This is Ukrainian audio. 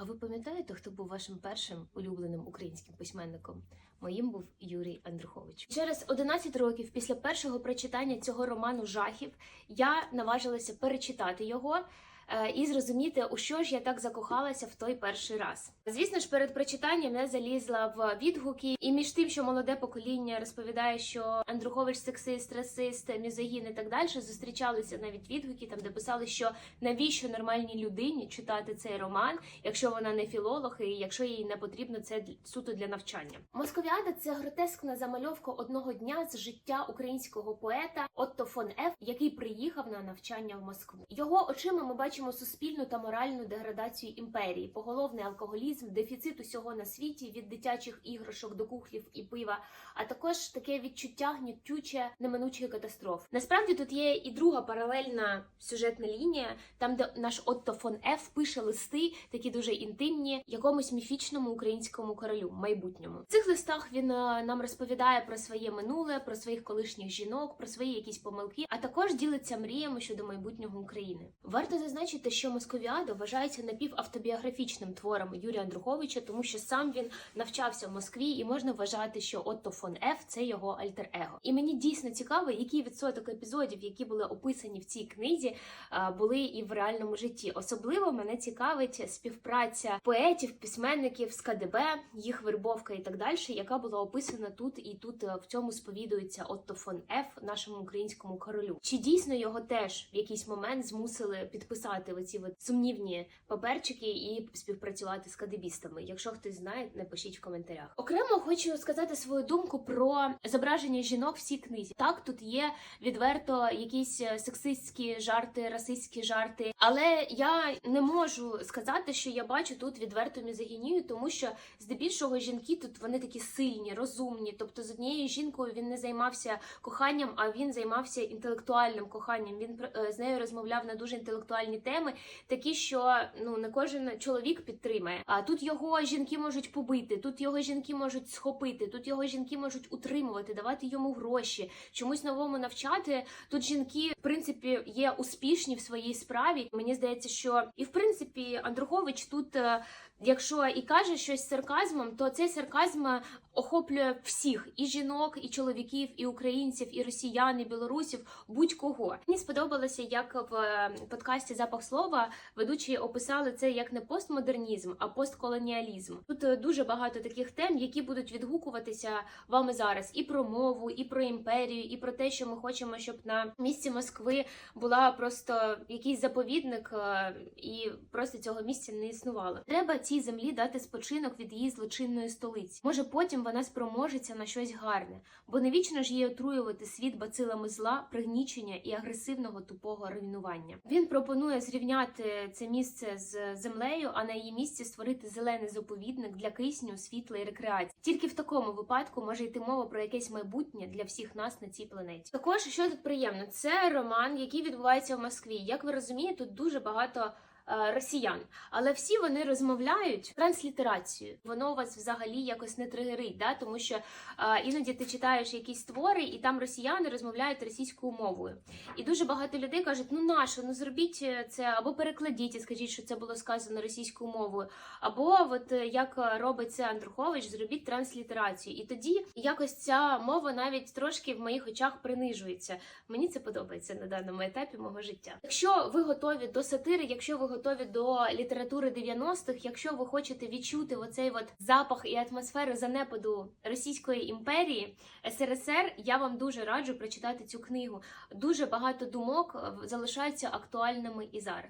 А ви пам'ятаєте, хто був вашим першим улюбленим українським письменником? Моїм був Юрій Андрухович. Через 11 років після першого прочитання цього роману жахів я наважилася перечитати його. Е, І зрозуміти, у що ж я так закохалася в той перший раз. Звісно ж, перед прочитанням я залізла в відгуки, і між тим, що молоде покоління розповідає, що Андрухович сексист, расист, мізогін і так далі, зустрічалися навіть відгуки, там де писали, що навіщо нормальній людині читати цей роман, якщо вона не філолог, і якщо їй не потрібно це суто для навчання. Московіада це гротескна замальовка одного дня з життя українського поета Отто фон Еф, який приїхав на навчання в Москву. Його очима ми бачимо суспільну та моральну деградацію імперії, поголовний алкоголізм, дефіцит усього на світі від дитячих іграшок до кухлів і пива, а також таке відчуття гнітюче неминучої катастрофи. Насправді тут є і друга паралельна сюжетна лінія, там де наш Отто фон Еф пише листи, такі дуже інтимні, якомусь міфічному українському королю, майбутньому. В цих листах він е, нам розповідає про своє минуле, про своїх колишніх жінок, про свої якісь помилки, а також ділиться мріями щодо майбутнього України. Варто зазначити, що Московіада вважається напівавтобіографічним твором Юрія Андруховича, тому що сам він навчався в Москві, і можна вважати, що Отто фон Еф це його альтер-его. І мені дійсно цікаво, який відсоток епізодів, які були описані в цій книзі, були і в реальному житті. Особливо мене цікавить співпраця поетів, письменників з КДБ, їх вербовка і так далі, яка була описана тут і тут е, в цьому сповідується Отто фон Еф, нашому українському королю. Чи дійсно його теж в якийсь момент змусили підписати оці от сумнівні паперчики і співпрацювати з кадебістами? Якщо хтось знає, напишіть в коментарях. Окремо хочу сказати свою думку про зображення жінок в цій книзі. Так, тут є відверто якісь е, сексистські жарти, расистські жарти, але я не можу сказати, що я бачу тут відверту мізогінію, тому що здебільшого жінки тут вони такі сильні, розумні. Тобто з однією жінкою він не займався коханням, а він займався інтелектуальним коханням. Він е, з нею розмовляв на дуже інтелектуальні теми, такі, що ну не кожен чоловік підтримає. А тут його жінки можуть побити, тут його жінки можуть схопити, тут його жінки можуть утримувати, давати йому гроші, чомусь новому навчати. Тут жінки, в принципі, є успішні в своїй справі. Мені здається, що і в принципі Андрухович тут. Якщо і каже щось сарказмом, то цей сарказм е, охоплює всіх і жінок, і чоловіків, і українців, і росіян, і білорусів, будь-кого. Мені сподобалося, як в е, подкасті Запах слова ведучі описали це як не постмодернізм, а постколоніалізм. Тут е, дуже багато таких тем, які будуть відгукуватися вами зараз і про мову, і про імперію, і про те, що ми хочемо, щоб на місці Москви була просто якийсь заповідник, і просто цього місця не існувало. Треба цій землі дати спочинок від її злочинної столиці. Може, потім вона спроможеться на щось гарне, бо не вічно ж їй отруювати світ бацилами зла, пригнічення і агресивного тупого руйнування. Він пропонує зрівняти це місце з землею, а на її місці створити зелений заповідник для кисню, світла і рекреації. Тільки в такому випадку може йти мова про якесь майбутнє для всіх нас на цій планеті. Також що тут приємно, це роман, який відбувається в Москві. Як ви розумієте, тут дуже багато росіян, але всі вони розмовляють транслітерацією. Воно вас взагалі якось не тригерить, да? тому що е, іноді ти читаєш якісь твори, і там росіяни розмовляють російською мовою. І дуже багато людей кажуть: ну нащо, ну зробіть це або перекладіть і скажіть, що це було сказано російською мовою, або от е, як робить це Андрухович, зробіть транслітерацію. І тоді якось ця мова навіть трошки в моїх очах принижується. Мені це подобається на даному етапі мого життя. Якщо ви готові до сатири, якщо ви готові до літератури 90-х, якщо ви хочете відчути оцей от запах і атмосферу занепаду Російської імперії СРСР, я вам дуже раджу прочитати цю книгу. Дуже багато думок е, залишаються актуальними і зараз.